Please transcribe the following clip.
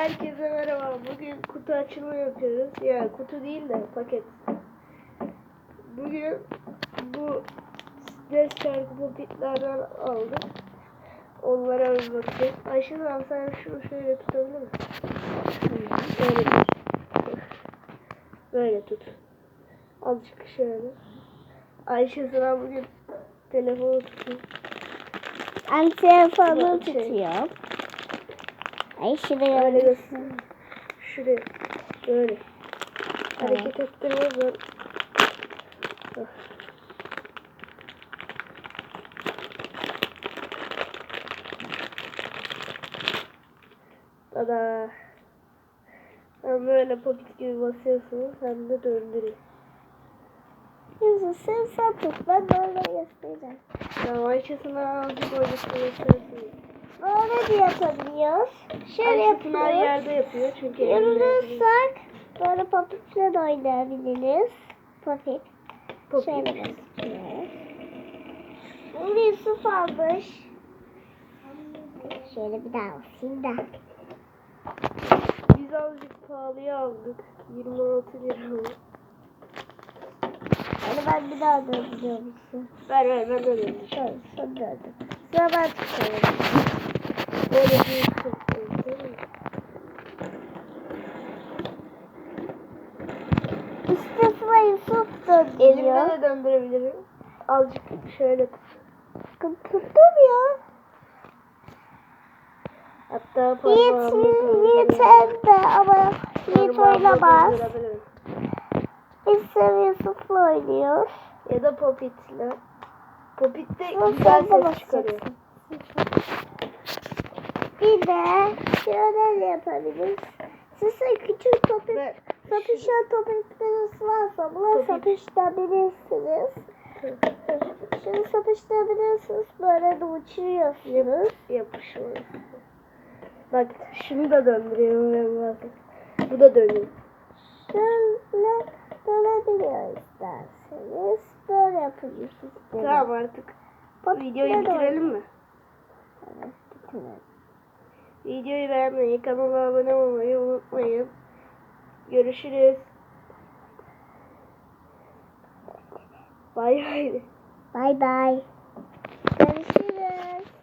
Herkese merhaba. Bugün kutu açılımı yapıyoruz. Yani kutu değil de paket. Bugün bu stres çarkı popitlerden aldık. Onlara bir bakacağız. Ayşe abi sen şunu şöyle tutabilir misin? Böyle tut. Böyle tut. Azıcık şöyle. Ayşe sıra bugün telefonu tutuyor. Ben telefonu Yok, şey. Ay şimdi Öyle öyle göster. Şuraya. Böyle. Hareket ettirmez ben. Bak. Tada. Hem böyle popit gibi basıyorsunuz hem de döndürüyor. Yüzü sen sen tut. Ben böyle göstereceğim. Ya Ayşe'sine azıcık istersiniz. Böyle de yapabiliyoruz. Şöyle her yapıyoruz. yerde yapıyor çünkü Yorulursak böyle papitle de oynayabiliriz. Şöyle Popit. gösteriyoruz. Şimdi Yusuf almış. Şöyle bir daha olsun da. Biz azıcık pahalıya aldık. 26 lira. Hani ben bir daha döndürüyor musun? Ver ver ben öyle. Şöyle sen döndür. Sıra ben tutuyorum. Böyle bir mi? İşte sıra Yusuf Elimde döndürüyor. de döndürebilirim. Azıcık şöyle tut. Tuttum ya. Hatta Yiğit, Yiğit sen de ama Yiğit oynamaz. Biz Yusuf'la oynuyoruz. Ya da popitle. Popit de güzel ses çıkarıyor. Bir de şöyle yapabiliriz. Size küçük topik, sapışan topikleriniz varsa Topik. sapıştırabilirsiniz. Şunu sapıştırabilirsiniz. Böyle de uçuruyorsunuz. Yapışıyor. Bak şunu da döndürüyorum bazen. Bu da dönüyor. Şöyle dönebiliyor isterseniz. Böyle yapabilirsiniz. Tamam artık. Popitle Videoyu de bitirelim mi? Evet, bitirelim. Videoyu beğenmeyi, kanala abone olmayı unutmayın. Görüşürüz. Bay bay. Bay bay. Görüşürüz.